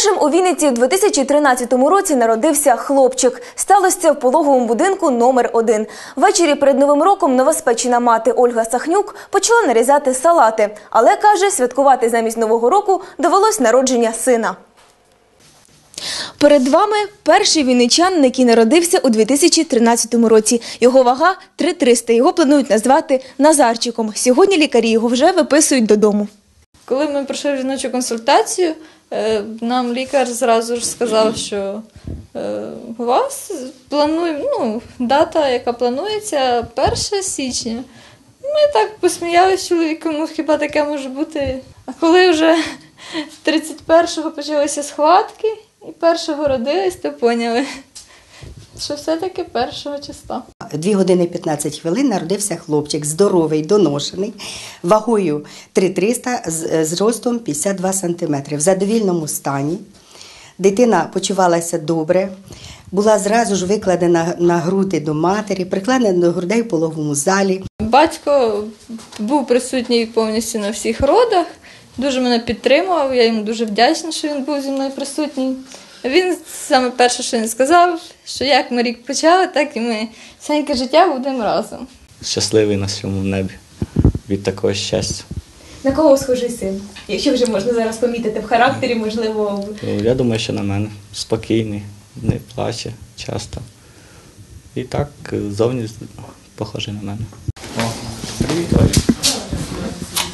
Першим у Вінниці в 2013 році народився хлопчик. Сталося в пологовому будинку номер 1 Ввечері перед новим роком новоспечена мати Ольга Сахнюк почала нарізати салати, але каже, святкувати замість нового року довелось народження сина. Перед вами перший вінничанин, який народився у 2013 році. Його вага 3300. Його планують назвати Назарчиком. Сьогодні лікарі його вже виписують додому. Коли ми пройшли жіночу консультацію, е, нам лікар зразу ж сказав, що е, у вас планує, ну, дата, яка планується, 1 січня. Ми так посміялися чоловіком, ну хіба таке може бути. А коли вже 31-го почалися схватки і 1-го родились, то поняли, що все-таки 1 числа. Дві години 15 хвилин народився хлопчик, здоровий, доношений, вагою 3300, з зростом 52 см, в задовільному стані. Дитина почувалася добре, була зразу ж викладена на груди до матері, прикладена до грудей в пологовому залі. Батько був присутній повністю на всіх родах, дуже мене підтримував, я йому дуже вдячна, що він був зі мною присутній. Він саме перше, що він сказав, що як ми рік почали, так і ми всеньке життя будемо разом. щасливий на сьомому небі від такого щастя. На кого схожий син? Якщо вже можна зараз помітити в характері, можливо, Ну, Я думаю, що на мене спокійний, не плаче часто. І так е, зовні похожий на мене. О, привіт, Олі.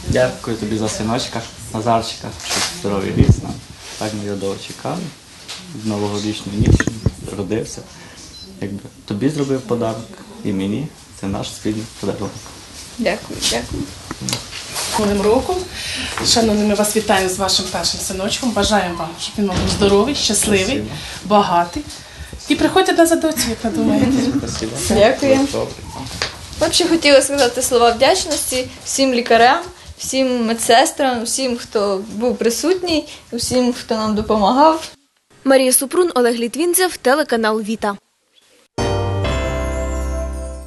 Дякую тобі за синочка, Назарчика, щоб здоровий ріс нам. Так ми його довго чекали. В новорічну ніч родився. Якби тобі зробив подарок і мені. Це наш спільний подарунок. Дякую, дякую. Новим роком. Шановні, ми вас вітаємо з вашим першим синочком. Бажаємо вам, щоб він був здоровий, щасливий, Спасибо. багатий. І приходьте на задоцю, як ви думаєте. Дякую. Добре. Взагалі хотіла сказати слова вдячності всім лікарям, всім медсестрам, всім, хто був присутній, всім, хто нам допомагав. Марія Супрун, Олег Літвінцев, телеканал Віта.